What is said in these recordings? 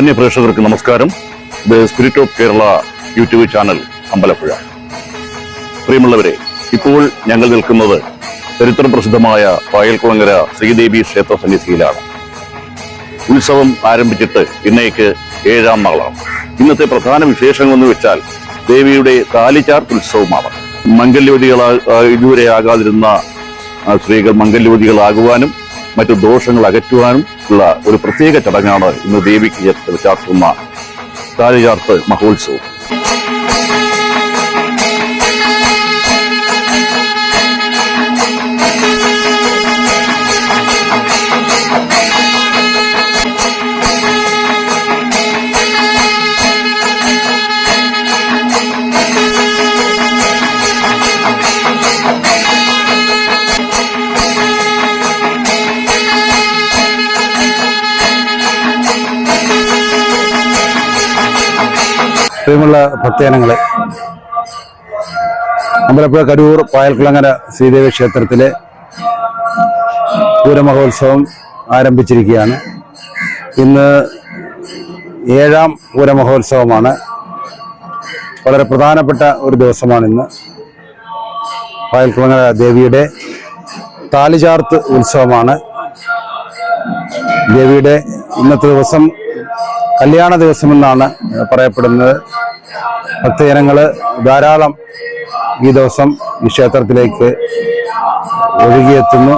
മാന്യ പ്രേക്ഷകർക്ക് നമസ്കാരം. The spirit of Kerala YouTube channel Ambalappuzha. പ്രിയമുള്ളവരെ ഇപ്പോൾ ഞങ്ങൾ നിൽക്കുന്നത് ചരിത്ര പ്രസിദ്ധമായ പായൽക്കുളങ്ങര ശ്രീദേവി ക്ഷേത്ര സന്നിധിയിലാണ്. ഉത്സവം ആരംഭിച്ചിട്ട് ഇന്നേക്ക് ഏഴാം നാളാണ്. ഇന്നത്തെ പ്രധാന വിശേഷങ്ങൾ എന്ന് വെച്ചാൽ ദേവിയുടെ താലിചാർത്ത് ഉത്സവമാണ്. മംഗല്യവതികളാ ഇതുവരെ ആകാതിരുന്ന സ്ത്രീകൾ മംഗല്യവതികളാകുവാനും മറ്റു ദോഷങ്ങൾ അകറ്റുവാനും ഉള്ള ഒരു പ്രത്യേക ചടങ്ങാണ് ഇന്ന് ദേവിക്ക് ചേർത്ത് ചാർത്തുന്ന താലിചാർത്ത് മഹോത്സവം. പ്രിയമുള്ള ഭക്തജനങ്ങൾ അമ്പലപ്പുഴ കരൂർ പായൽക്കുളങ്ങര ശ്രീദേവി ക്ഷേത്രത്തിലെ പൂരമഹോത്സവം ആരംഭിച്ചിരിക്കുകയാണ്. ഇന്ന് ഏഴാം പൂരമഹോത്സവമാണ്. വളരെ പ്രധാനപ്പെട്ട ഒരു ദിവസമാണ് ഇന്ന്. പായൽക്കുളങ്ങര ദേവിയുടെ താലിചാർത്ത് ഉത്സവമാണ്. ദേവിയുടെ ഇന്നത്തെ ദിവസം കല്യാണ ദിവസമെന്നാണ് പറയപ്പെടുന്നത്. ഭക്തജനങ്ങൾ ധാരാളം ഈ ദിവസം ഈ ക്ഷേത്രത്തിലേക്ക് ഒഴുകിയെത്തുന്നു.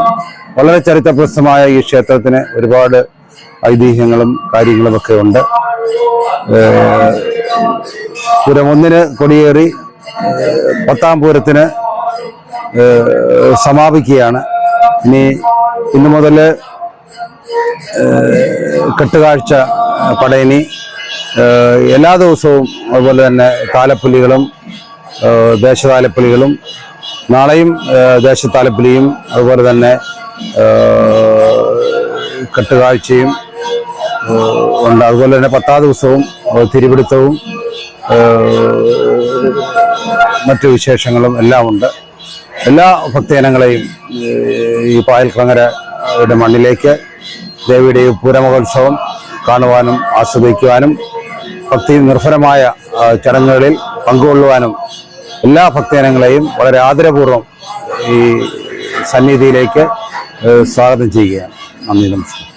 വളരെ ചരിത്രപ്രസിദ്ധമായ ഈ ക്ഷേത്രത്തിന് ഒരുപാട് ഐതിഹ്യങ്ങളും കാര്യങ്ങളും ഒക്കെ ഉണ്ട്. പുരം പൂരം ഒന്നിന് കൊടിയേറി പത്താം പൂരത്തിന് സമാപിക്കുകയാണ്. ഇനി ഇന്നു മുതൽ കെട്ടുകാഴ്ച പടയണി എല്ലാ ദിവസവും അതുപോലെ തന്നെ താലപ്പുലികളും ദേശതാലപ്പുലികളും നാളെയും ദേശത്താലപ്പുലിയും അതുപോലെ തന്നെ കെട്ടുകാഴ്ചയും ഉണ്ട്. അതുപോലെ തന്നെ പത്താം ദിവസവും തിരുപിടുത്തവും മറ്റു വിശേഷങ്ങളും എല്ലാം ഉണ്ട്. എല്ലാ ഭക്തജനങ്ങളെയും ഈ പായൽക്കങ്ങരയുടെ മണ്ണിലേക്ക് ദേവിയുടെ പൂരമഹോത്സവം കാണുവാനും ആസ്വദിക്കുവാനും ഭക്തി നിർഭരമായ ചടങ്ങുകളിൽ പങ്കുകൊള്ളുവാനും എല്ലാ ഭക്തജനങ്ങളെയും വളരെ ആദരപൂർവം ഈ സന്നിധിയിലേക്ക് സ്വാഗതം ചെയ്യുകയാണ്. നന്ദി നമസ്കാരം.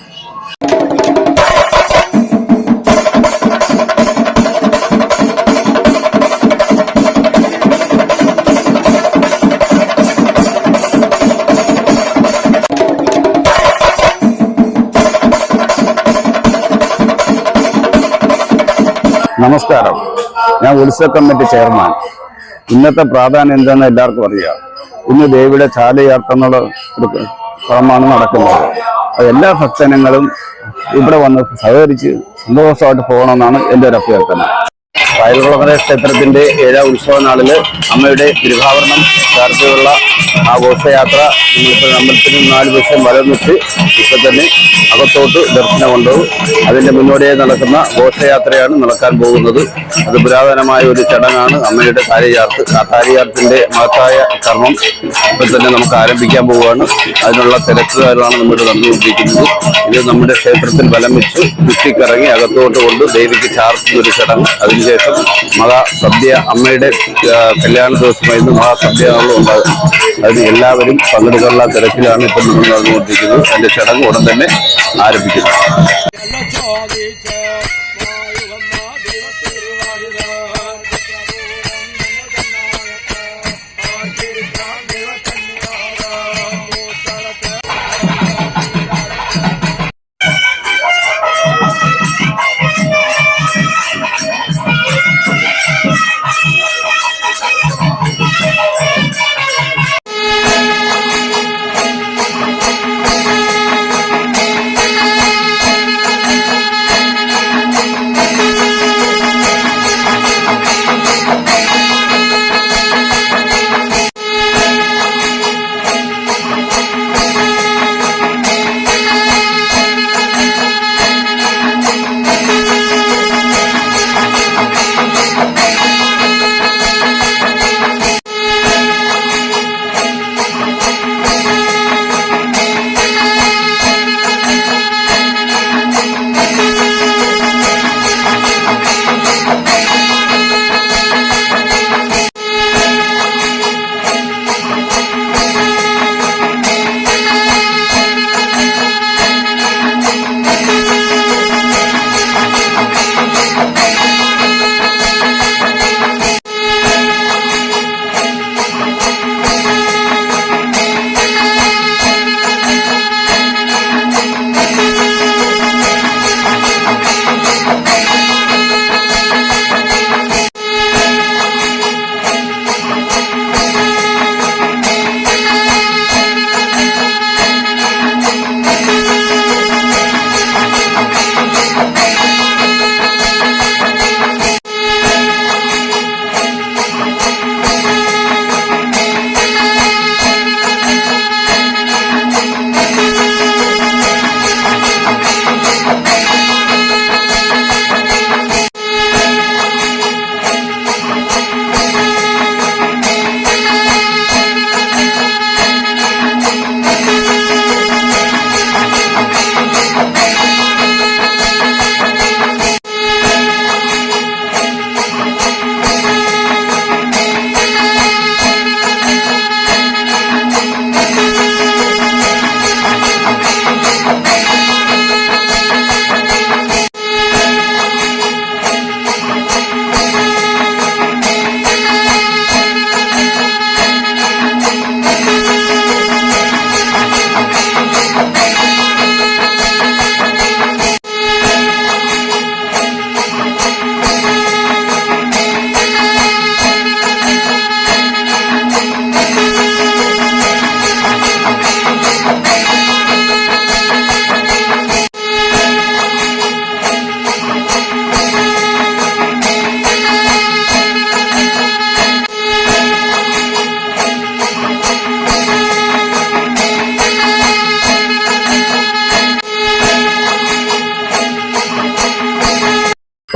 നമസ്കാരം. ഞാൻ ഉത്സവ കമ്മിറ്റി ചെയർമാൻ. ഇന്നത്തെ പ്രാധാന്യം എന്താണെന്ന് എല്ലാവർക്കും അറിയാം. ഇന്ന് ദേവിയുടെ ഒരു ക്രമമാണ് നടക്കുന്നത്. എല്ലാ ഭക്തജനങ്ങളും ഇവിടെ വന്ന് സഹകരിച്ച് സന്തോഷമായിട്ട് പോകണമെന്നാണ് എന്റെ ഒരു അഭ്യർത്ഥന. വയലുകുളങ്ങര ക്ഷേത്രത്തിന്റെ ഏഴാം ഉത്സവ നാളിൽ അമ്മയുടെ തിരുവാഭരണം ചാർത്തിയുള്ള ആഘോഷയാത്ര നമ്മൾ അമ്പലത്തിന് നാല് ദിവസം വലം വെച്ച് ഇപ്പൊ തന്നെ അകത്തോട്ട് ദർശനമുണ്ടാവും അതിന്റെ മുന്നോടിയായി നടക്കുന്ന ഘോഷയാത്രയാണ് നടക്കാൻ പോകുന്നത്. അത് പുരാതനമായ ഒരു ചടങ്ങാണ്. അമ്മയുടെ താരിയാർത്ത് ആ താരിയാർത്തിന്റെ മഹത്തായ കർമ്മം ഇപ്പം തന്നെ നമുക്ക് ആരംഭിക്കാൻ പോവുകയാണ്. അതിനുള്ള തിരക്കുകാരാണ് നമ്മൾ നടന്നുകൊണ്ടിരിക്കുന്നത്. ഇത് നമ്മുടെ ക്ഷേത്രത്തിൽ വലം വെച്ച് ചുറ്റിക്കറങ്ങി അകത്തോട്ട് കൊണ്ട് ദേവിക്ക് ചാർത്തുന്ന ഒരു ചടങ്ങ്. അതിനുശേഷം മഹാസദ്യ അമ്മയുടെ കല്യാണ ദിവസമായിരുന്നു മഹാസദ്യ എന്നുള്ളത് ഉണ്ടാകും അതിന് എല്ലാവരും പങ്കെടുക്കാനുള്ള തിരക്കിലാണ് ഇപ്പം നമ്മൾ നടന്നുകൊണ്ടിരിക്കുന്നത്. അതിന്റെ ചടങ്ങ് ഉടൻ തന്നെ ആരംഭിക്കുന്നു ും.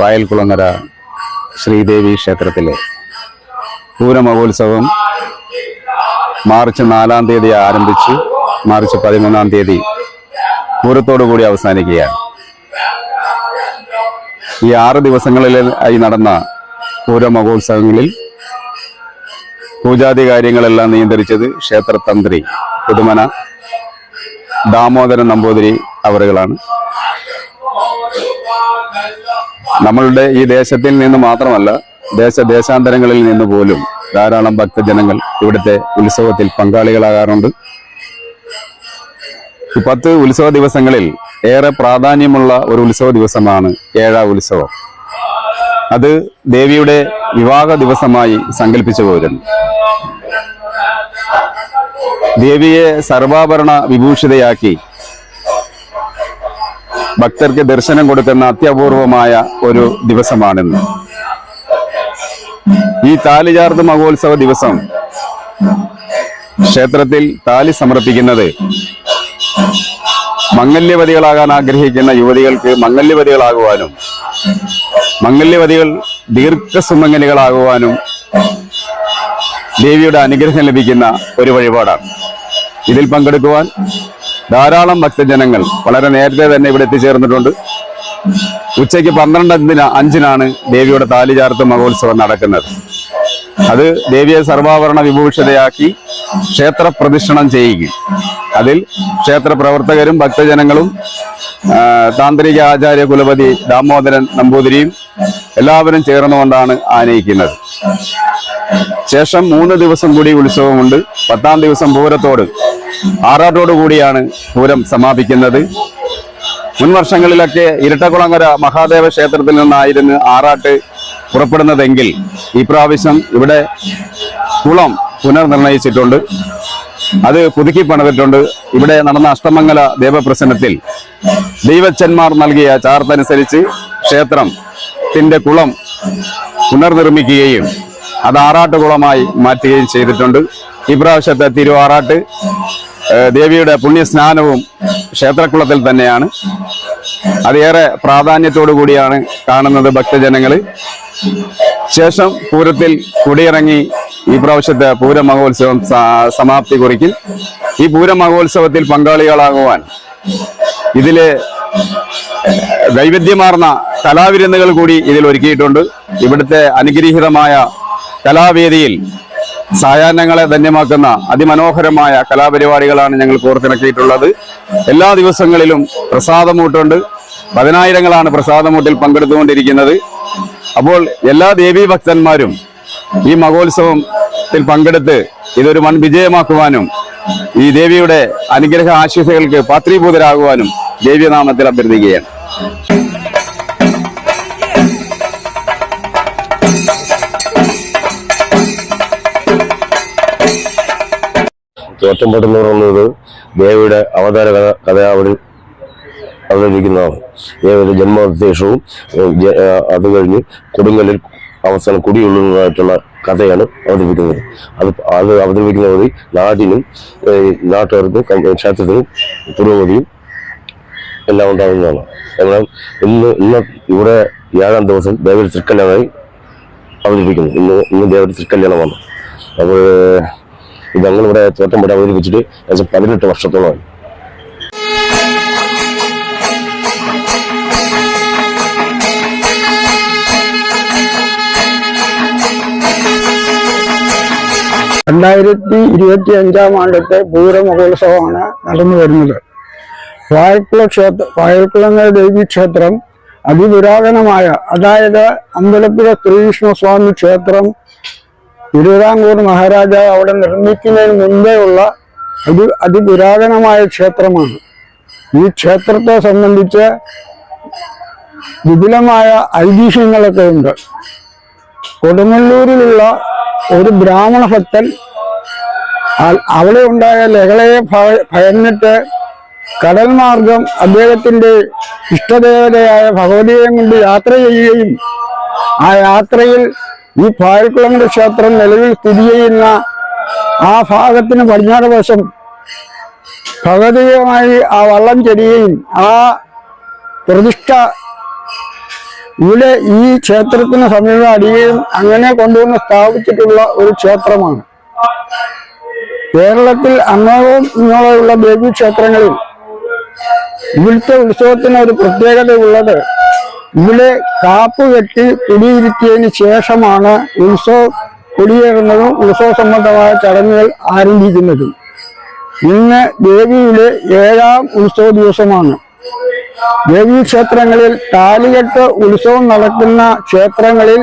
പായൽകുളങ്ങര ശ്രീദേവി ക്ഷേത്രത്തിലെ പൂരമഹോത്സവം മാർച്ച് നാലാം തീയതി ആരംഭിച്ച് മാർച്ച് പതിമൂന്നാം തീയതി പൂരത്തോടു കൂടി അവസാനിക്കുകയാണ്. ഈ ആറ് ദിവസങ്ങളിൽ ആയി നടന്ന പൂരമഹോത്സവങ്ങളിൽ പൂജാതി കാര്യങ്ങളെല്ലാം നിയന്ത്രിച്ചത് ക്ഷേത്രതന്ത്രി പുതുമന ദാമോദരൻ നമ്പൂതിരി അവറുകളാണ്. നമ്മളുടെ ഈ ദേശത്തിൽ നിന്ന് മാത്രമല്ല ദേശ ദേശാന്തരങ്ങളിൽ നിന്ന് പോലും ധാരാളം ഭക്തജനങ്ങൾ ഇവിടുത്തെ ഉത്സവത്തിൽ പങ്കാളികളാകാറുണ്ട്. പത്ത് ഉത്സവ ദിവസങ്ങളിൽ ഏറെ പ്രാധാന്യമുള്ള ഒരു ഉത്സവ ദിവസമാണ് ഏഴാ ഉത്സവം. അത് ദേവിയുടെ വിവാഹ ദിവസമായി സങ്കല്പിച്ചു പോരുന്നു. ദേവിയെ സർവാഭരണ വിഭൂഷിതയാക്കി ഭക്തർക്ക് ദർശനം കൊടുക്കുന്ന അത്യപൂർവമായ ഒരു ദിവസമാണിന്ന്. ഈ താലിചാർത്ത് മഹോത്സവ ദിവസം ക്ഷേത്രത്തിൽ താലി സമർപ്പിക്കുന്നത് മംഗല്യവതികളാകാൻ ആഗ്രഹിക്കുന്ന യുവതികൾക്ക് മംഗല്യവതികളാകുവാനും മംഗല്യവതികൾ ദീർഘസുമംഗലികളാകുവാനും ദേവിയുടെ അനുഗ്രഹം ലഭിക്കുന്ന ഒരു വഴിപാടാണ്. ഇതിൽ പങ്കെടുക്കുവാൻ ധാരാളം ഭക്തജനങ്ങൾ വളരെ നേരത്തെ തന്നെ ഇവിടെ എത്തിച്ചേർന്നിട്ടുണ്ട്. ഉച്ചയ്ക്ക് പന്ത്രണ്ടിന് അഞ്ചിന അഞ്ചിനാണ് ദേവിയുടെ താലിചാർത്ത് മഹോത്സവം നടക്കുന്നത്. അത് ദേവിയെ സർവാഭരണ വിഭൂഷിതയാക്കി ക്ഷേത്ര പ്രദക്ഷിണം ചെയ്യുകയും അതിൽ ക്ഷേത്ര പ്രവർത്തകരും ഭക്തജനങ്ങളും താന്ത്രിക ആചാര്യ കുലപതി ദാമോദരൻ നമ്പൂതിരിയും എല്ലാവരും ചേർന്നുകൊണ്ടാണ് ആനയിക്കുന്നത്. ശേഷം മൂന്ന് ദിവസം കൂടി ഉത്സവമുണ്ട്. പത്താം ദിവസം പൂരത്തോട്. ആറാട്ടോട് കൂടിയാണ് പൂരം സമാപിക്കുന്നത്. മുൻ വർഷങ്ങളിലൊക്കെ ഇരട്ടകുളങ്ങര മഹാദേവ ക്ഷേത്രത്തിൽ നിന്നായിരുന്നു ആറാട്ട് പുറപ്പെടുന്നതെങ്കിൽ ഈ പ്രാവശ്യം ഇവിടെ കുളം പുനർനിർണയിച്ചിട്ടുണ്ട്. അത് പുതുക്കി പണിതിട്ടുണ്ട്. ഇവിടെ നടന്ന അഷ്ടമംഗല ദേവപ്രസന്നത്തിൽ ദൈവച്ചന്മാർ നൽകിയ ചാർത്തനുസരിച്ച് ക്ഷേത്രത്തിന്റെ കുളം പുനർനിർമ്മിക്കുകയും അത് ആറാട്ട് കുളമായി മാറ്റുകയും ചെയ്തിട്ടുണ്ട്. ഈ പ്രാവശ്യത്തെ തിരുവാറാട്ട് ദേവിയുടെ പുണ്യസ്നാനവും ക്ഷേത്രക്കുളത്തിൽ തന്നെയാണ്. അതേറെ പ്രാധാന്യത്തോടു കൂടിയാണ് കാണുന്നത് ഭക്തജനങ്ങൾ ശേഷം പൂരത്തിൽ കുടിയിറങ്ങി ഈ പ്രാവശ്യത്തെ പൂരമഹോത്സവം സമാപ്തി കുറിക്കും ഈ പൂരമഹോത്സവത്തിൽ പങ്കാളികളാകുവാൻ ഇതിൽ വൈവിധ്യമാർന്ന കലാവിരുന്നുകൾ കൂടി ഇതിൽ ഒരുക്കിയിട്ടുണ്ട്. ഇവിടുത്തെ അനുഗ്രഹീതമായ കലാവേദിയിൽ സായാഹ്നങ്ങളെ ധന്യമാക്കുന്ന അതിമനോഹരമായ കലാപരിപാടികളാണ് ഞങ്ങൾ കോർത്തിണക്കിയിട്ടുള്ളത്. എല്ലാ ദിവസങ്ങളിലും പ്രസാദമൂട്ടുണ്ട്. പതിനായിരങ്ങളാണ് പ്രസാദമൂട്ടിൽ പങ്കെടുത്തുകൊണ്ടിരിക്കുന്നത്. അപ്പോൾ എല്ലാ ദേവീ ഭക്തന്മാരും ഈ മഹോത്സവത്തിൽ പങ്കെടുത്ത് ഇതൊരു വൻ വിജയമാക്കുവാനും ഈ ദേവിയുടെ അനുഗ്രഹ ആശീസകൾക്ക് പാത്രീഭൂതരാകുവാനും ദേവീനാമത്തിൽ അഭ്യർത്ഥിക്കുകയാണ്. തോറ്റംപാട്ടെന്ന് പറയുന്നത് ദേവിയുടെ അവതാര കഥ കഥ അവതരിക്കുന്നതാണ് ദേവിയുടെ ജന്മോദ്ദേശവും അത് കഴിഞ്ഞ് കൊടുങ്ങലിൽ അവസാനം കുടിയുള്ളതായിട്ടുള്ള കഥയാണ് അവതരിപ്പിക്കുന്നത്. അത് അത് അവതരിപ്പിക്കുന്ന വഴി നാടിനും നാട്ടുകാർക്കും ക്ഷേത്രത്തിനും പുരോഗതിയും എല്ലാം ഉണ്ടാകുന്നതാണ്. എന്നാൽ ഇന്ന് ഇന്ന് ഇവിടെ ഏഴാം ദിവസം ദേവിയുടെ തൃക്കല്യാണമായി അവതരിപ്പിക്കുന്നു. ഇന്ന് ഇന്ന് ദേവിയുടെ തൃക്കല്യാണമാണ്. അപ്പോൾ ഞങ്ങളിവിടെ തോറ്റംപടി അവതരിപ്പിച്ചിട്ട് ഏകദേശം പതിനെട്ട് വർഷത്തോളമായി. രണ്ടായിരത്തി ഇരുപത്തി അഞ്ചാം ആണ്ടത്തെ പൂരമഹോത്സവമാണ് നടന്നു വരുന്നത്. വാഴക്കുള ക്ഷേത്ര വാഴക്കുളങ്ങര ദേവി ക്ഷേത്രം അതിപുരാതനമായ അതായത് അമ്പലപ്പുഴ ശ്രീകൃഷ്ണസ്വാമി ക്ഷേത്രം തിരുവിതാംകൂർ മഹാരാജാവ് അവിടെ നിർമ്മിക്കുന്നതിന് മുമ്പേ ഉള്ള ഒരു അതിപുരാതനമായ ക്ഷേത്രമാണ്. ഈ ക്ഷേത്രത്തെ സംബന്ധിച്ച് വിപുലമായ ഐതിഹ്യങ്ങളൊക്കെ ഉണ്ട്. കൊടുങ്ങല്ലൂരിലുള്ള ഒരു ബ്രാഹ്മണ ഭക്തൻ അവിടെ ഉണ്ടായ ലഹളയെ ഭയന്നിട്ട് കടൽ മാർഗം അദ്ദേഹത്തിന്റെ ഇഷ്ടദേവതയായ ഭഗവതിയെ കൊണ്ട് യാത്ര ചെയ്യുകയും ആ യാത്രയിൽ ഈ പായൽക്കുളങ്ങര ക്ഷേത്രം നിലവിൽ സ്ഥിതി ചെയ്യുന്ന ആ ഭാഗത്തിന് പടിഞ്ഞാറ് വശം ഭഗതികമായി ആ വള്ളം ചെരിയുകയും ആ പ്രതിഷ്ഠ ഇവിടെ ഈ ക്ഷേത്രത്തിന് സമീപം അടിയും അങ്ങനെ കൊണ്ടുവന്ന് സ്ഥാപിച്ചിട്ടുള്ള ഒരു ക്ഷേത്രമാണ്. കേരളത്തിൽ അങ്ങോളവും ഇങ്ങോളമുള്ള ദേവീ ക്ഷേത്രങ്ങളിൽ ഇവിടുത്തെ ഉത്സവത്തിന് ഒരു പ്രത്യേകത ഉള്ളത് ഇവിടെ കാപ്പ് കെട്ടി കുടിയിരുത്തിയതിന് ശേഷമാണ് ഉത്സവ കുടിയേറുന്നതും ഉത്സവ സംബന്ധമായ ചടങ്ങുകൾ ആരംഭിക്കുന്നതും. ഇന്ന് ദേവിയുടെ ഏഴാം ഉത്സവ ദിവസമാണ്. ദേവീ ക്ഷേത്രങ്ങളിൽ താലികെട്ട് ഉത്സവം നടക്കുന്ന ക്ഷേത്രങ്ങളിൽ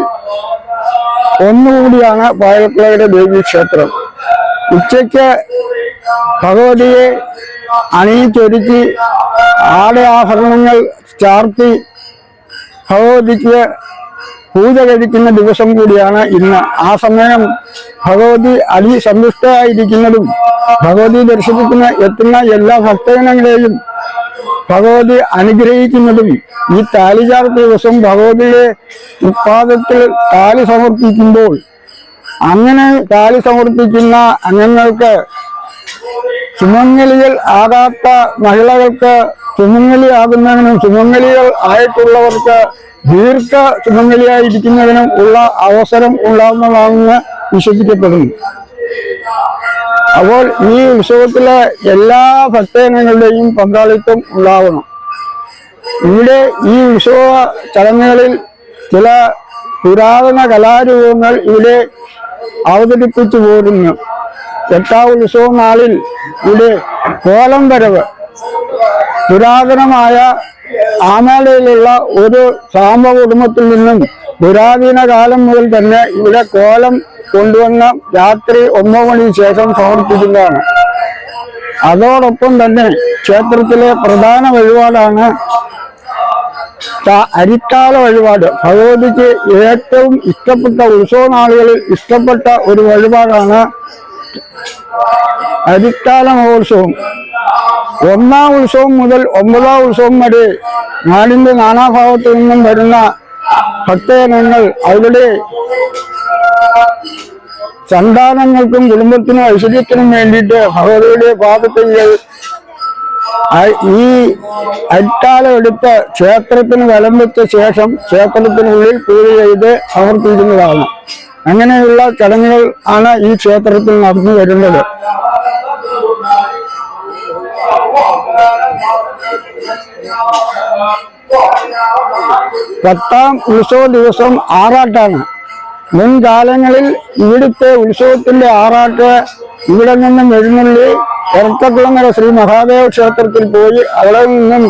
ഒന്നുകൂടിയാണ് പായൽക്കുളയുടെ ദേവീ ക്ഷേത്രം. ഉച്ചയ്ക്ക് ഭഗവതിയെ അണിയിച്ചൊരുക്കി ആടയാഭരണങ്ങൾ ചാർത്തി ഭഗവതിക്ക് പൂജ കഴിക്കുന്ന ദിവസം കൂടിയാണ് ഇന്ന്. ആ സമയം ഭഗവതി അതിസന്തുഷ്ടയായിരിക്കുന്നതും ഭഗവതി ദർശിപ്പിക്കുന്ന എത്തുന്ന എല്ലാ ഭക്തജനങ്ങളെയും ഭഗവതി അനുഗ്രഹിക്കുന്നതും ഈ താലിചാർത്ത ദിവസം ഭഗവതിയെ ഉത്പാദത്തിൽ താലി സമർപ്പിക്കുമ്പോൾ അങ്ങനെ താലി സമർപ്പിക്കുന്ന അംഗങ്ങൾക്ക് സുമംഗലികൾ ആകാത്ത മഹിളകൾക്ക് ചുമങ്ങലി ആകുന്നതിനും ചുമങ്ങലികൾ ആയിട്ടുള്ളവർക്ക് ദീർഘ ചുമങ്ങലിയായിരിക്കുന്നതിനും ഉള്ള അവസരം ഉണ്ടാകുന്നതാണെന്ന് വിശ്വസിക്കപ്പെടുന്നു. അപ്പോൾ ഈ ഉത്സവത്തിലെ എല്ലാ ഭക്തജനങ്ങളുടെയും പങ്കാളിത്തം ഉണ്ടാവണം. ഇവിടെ ഈ ഉത്സവ ചടങ്ങുകളിൽ ചില പുരാതന കലാരൂപങ്ങൾ ഇവിടെ അവതരിപ്പിച്ചു പോരുന്നു. എട്ടാം ഉത്സവ നാളിൽ ഇവിടെ കോലം വരവ്. പുരാതനമായ ആമേളയിലുള്ള ഒരു സാമ്പ കുടുംബത്തിൽ നിന്നും പുരാതന കാലം മുതൽ തന്നെ ഇവിടെ കോലം കൊണ്ടുവന്ന രാത്രി ഒന്നോ മണിക്ക് ശേഷം സമർപ്പിക്കുന്നതാണ്. അതോടൊപ്പം തന്നെ ക്ഷേത്രത്തിലെ പ്രധാന വഴിപാടാണ് അരിക്കാല വഴിപാട്. ഭഗവതിക്ക് ഏറ്റവും ഇഷ്ടപ്പെട്ട ഉത്സവ നാളുകളിൽ ഇഷ്ടപ്പെട്ട ഒരു വഴിപാടാണ് അരിക്കാല മഹോത്സവം ഒന്നാം ഉത്സവം മുതൽ ഒമ്പതാം ഉത്സവം വരെ നാടിന്റെ നാനാഭാഗത്തു നിന്നും വരുന്ന ഭക്തജനങ്ങൾ അവരുടെ സന്താനങ്ങൾക്കും കുടുംബത്തിനും ഐശ്വര്യത്തിനും വേണ്ടിയിട്ട് ഭഗവതിയുടെ പാദത്തിൽ ഈ അരിക്കാലം എടുത്ത് ക്ഷേത്രത്തിന് വലം വെച്ച ശേഷം ക്ഷേത്രത്തിനുള്ളിൽ പൂജ ചെയ്ത് സമർപ്പിക്കുന്നതാണ് അങ്ങനെയുള്ള ചടങ്ങുകൾ ആണ് ഈ ക്ഷേത്രത്തിൽ നടന്നു വരുന്നത്. പത്താം ഉത്സവ ദിവസം ആറാട്ടാണ്. മുൻകാലങ്ങളിൽ ഇവിടുത്തെ ഉത്സവത്തിന്റെ ആറാട്ട് ഇവിടെ നിന്നും എഴുന്നള്ളി എറത്തക്കുളങ്ങര ശ്രീ മഹാദേവ ക്ഷേത്രത്തിൽ പോയി അവിടെ നിന്നും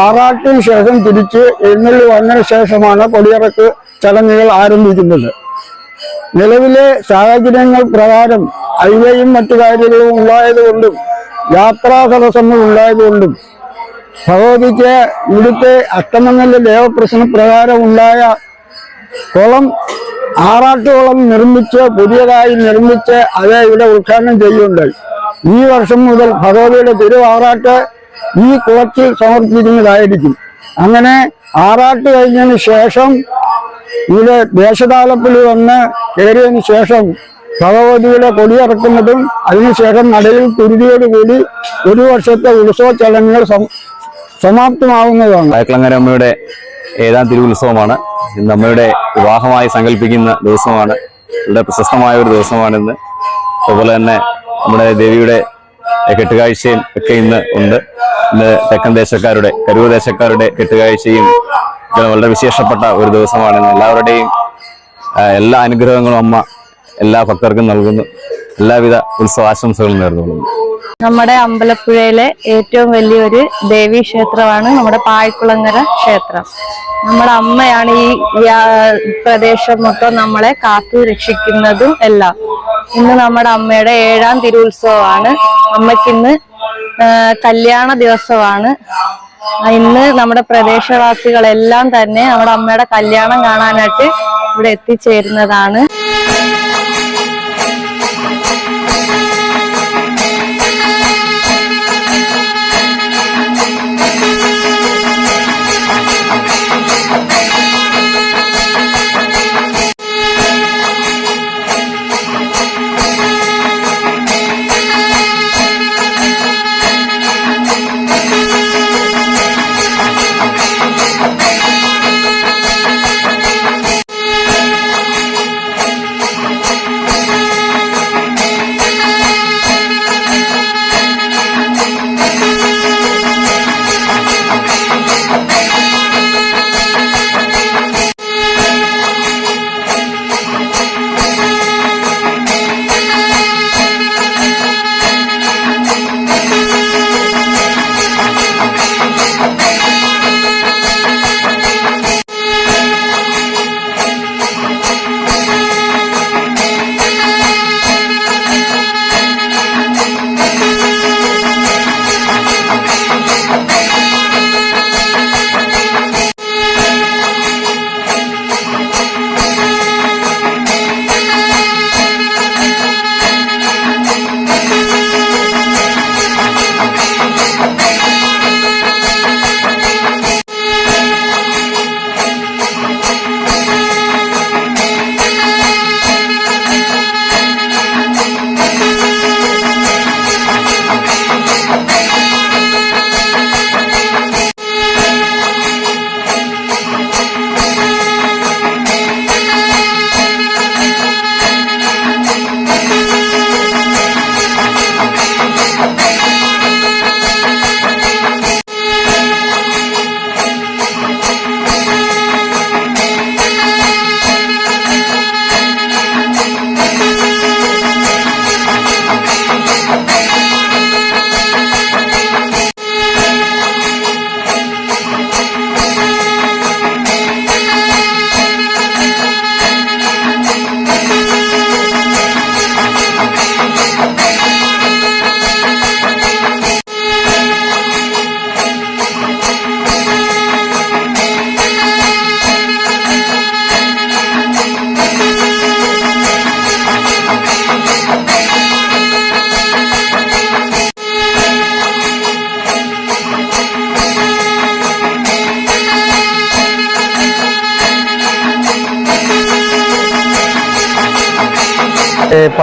ആറാട്ടിന് ശേഷം തിരിച്ച് എഴുന്നള്ളി വന്നതിന് ശേഷമാണ് കൊടിയിറക്ക് ചടങ്ങുകൾ ആരംഭിക്കുന്നത്. നിലവിലെ സാഹചര്യങ്ങൾ പ്രകാരം ഹൈവേയും മറ്റു കാര്യങ്ങളും ഉണ്ടായതുകൊണ്ടും യാത്രാ തടസ്സങ്ങൾ ഉണ്ടായതുകൊണ്ടും ഭഗവതിക്ക് ഇവിടുത്തെ അഷ്ടമംഗല ദേവപ്രശ്ന പ്രകാരം ഉണ്ടായ കുളം ആറാട്ടുകുളം നിർമ്മിച്ച് പുതിയതായി നിർമ്മിച്ച് അത് ഇവിടെ ഉദ്ഘാടനം ചെയ്യുന്നുണ്ടായി ഈ വർഷം മുതൽ ഭഗവതിയുടെ തിരു ആറാട്ട് ഈ കുളത്തിൽ സമർപ്പിക്കുന്നതായിരിക്കും. അങ്ങനെ ആറാട്ട് കഴിഞ്ഞതിന് ശേഷം ഇവിടെ ദേശതാലപ്പിൽ വന്ന് കയറിയതിനു ശേഷം ഭഗവതിയുടെ കൊടിയിറക്കുന്നതും അതിനുശേഷം നടയിൽ കുരുതിയോടുകൂടി ഒരു വർഷത്തെ ഉത്സവ ചടങ്ങുകൾ സമാപ്തമാവുന്നതാണ്. വയക്കളങ്ങര അമ്മയുടെ ഏഴാം തിരുവുത്സവമാണ്. ഇന്ന് അമ്മയുടെ വിവാഹമായി സങ്കല്പിക്കുന്ന ദിവസമാണ്. ഇവിടെ പ്രശസ്തമായ ഒരു ദിവസമാണിന്ന് അതുപോലെ തന്നെ നമ്മുടെ ദേവിയുടെ കെട്ടുകാഴ്ചയും ഒക്കെ ഇന്ന് ഉണ്ട്. ഇന്ന് തെക്കൻ ദേശക്കാരുടെ കരൂർ ദേശക്കാരുടെ കെട്ടുകാഴ്ചയും വളരെ വിശേഷപ്പെട്ട ഒരു ദിവസമാണ് എല്ലാവരുടെയും എല്ലാ അനുഗ്രഹങ്ങളും അമ്മ എല്ലാ ഭക്തർക്കും നൽകുന്നു. എല്ലാവിധ ഉത്സവാശംസകളും നേർന്നുകൊള്ളുന്നു. നമ്മുടെ അമ്പലപ്പുഴയിലെ ഏറ്റവും വലിയൊരു ദേവീ ക്ഷേത്രമാണ് നമ്മുടെ പായ്ക്കുളങ്ങര ക്ഷേത്രം. നമ്മുടെ അമ്മയാണ് ഈ പ്രദേശം മൊത്തം നമ്മളെ കാത്തു രക്ഷിക്കുന്നതും എല്ലാം. ഇന്ന് നമ്മുടെ അമ്മയുടെ ഏഴാം തിരുവുത്സവമാണ്. അമ്മയ്ക്കിന്ന് കല്യാണ ദിവസമാണ്. ഇന്ന് നമ്മുടെ പ്രദേശവാസികളെല്ലാം തന്നെ നമ്മുടെ അമ്മയുടെ കല്യാണം കാണാനായിട്ട് ഇവിടെ എത്തിച്ചേരുന്നതാണ്.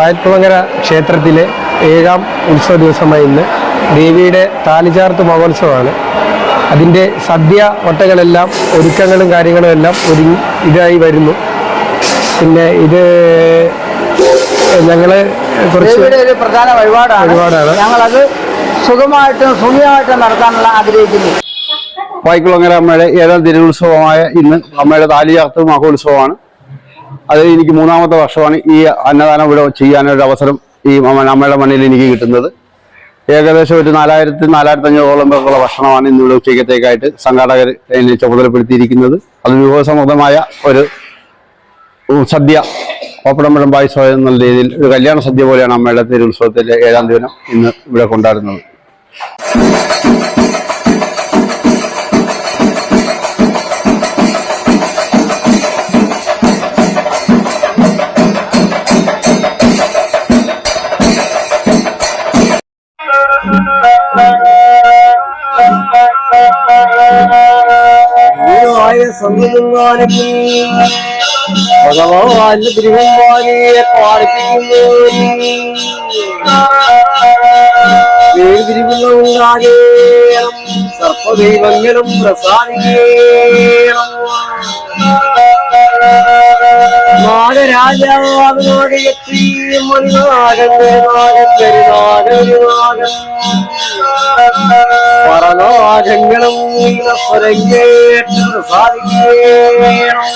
പായൽക്കുളങ്ങര ക്ഷേത്രത്തിലെ ഏഴാം ഉത്സവ ദിവസമായ ഇന്ന് ദേവിയുടെ താലിചാർത്ത് മഹോത്സവമാണ്. അതിന്റെ സദ്യ ഒട്ടകളെല്ലാം ഒരുക്കങ്ങളും കാര്യങ്ങളും എല്ലാം ഒരു ഇതായി വരുന്നു. പിന്നെ ഇത് ഞങ്ങൾ കുറച്ച് ഒരു പ്രധാന വഴിപാടാണ്. വഴിപാടാണ്. ഞങ്ങളത് സുഖമായിട്ടും സുഖമായിട്ടും നടത്താനുള്ള ആഗ്രഹിക്കുന്നു. വൈക്കുളങ്ങര അമ്മയുടെ ഏഴാം തിരുവുത്സവമായ ഇന്ന് അമ്മയുടെ താലിചാർത്ത് മഹോത്സവമാണ്. അത് എനിക്ക് മൂന്നാമത്തെ വർഷമാണ് ഈ അന്നദാനം ഇവിടെ ചെയ്യാനൊരു അവസരം ഈ അമ്മ- അമ്മയുടെ മണ്ണിൽ എനിക്ക് കിട്ടുന്നത്. ഏകദേശം ഒരു നാലായിരത്തി നാലായിരത്തി അഞ്ഞൂറോളം പേർക്കുള്ള ഭക്ഷണമാണ് ഇന്നിവിടെ ഉച്ചയ്ക്കത്തേക്കായിട്ട് സംഘാടകർ എന്നെ ചുമതലപ്പെടുത്തിയിരിക്കുന്നത്. അത് വിഭവസമൃദ്ധമായ ഒരു സദ്യ ഓപ്പടമ്പഴം പായസം എന്നുള്ള രീതിയിൽ ഒരു കല്യാണ സദ്യ പോലെയാണ് അമ്മയുടെ തിരുത്സവത്തിലെ ഏഴാം ദിനം ഇന്ന് ഇവിടെ കൊണ്ടാടുന്നത്. ഭഗവാന്റെ തിരുവമ്പാനിയെ പാടിപ്പിക്കുന്നു തിരുവുണ്ടാകേണം സർപ്പദൈവങ്ങളും പ്രസാദിക്കേണം നാഗരാജാവിനോട് എത്തി മന്നാകൻ നാഗൻ കരുനാഗൻ പറനാഗങ്ങളും സ്വരം കേട്ട് പ്രസാദിക്കേണം